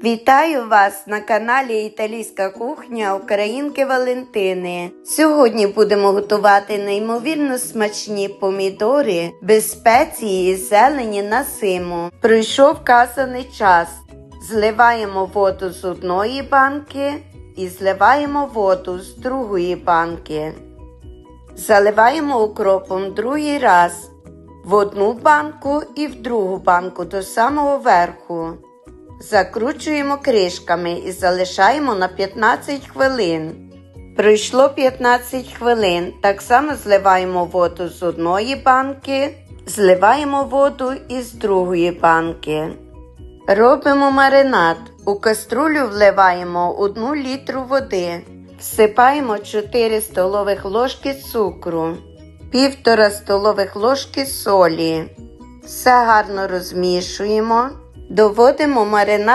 Вітаю вас на каналі Італійська кухня Українки Валентини. Сьогодні будемо готувати неймовірно смачні помідори без спеції і зелені на симу. Пройшов казаний час. Зливаємо воду з одної банки і зливаємо воду з другої банки. Заливаємо укропом другий раз в одну банку і в другу банку до самого верху. Закручуємо кришками і залишаємо на 15 хвилин. Пройшло 15 хвилин. Так само зливаємо воду з одної банки, зливаємо воду із другої банки. Робимо маринад. У каструлю вливаємо 1 літру води. Всипаємо 4 столових ложки цукру, 1,5 столових ложки солі. Все гарно розмішуємо. Доводимо маринад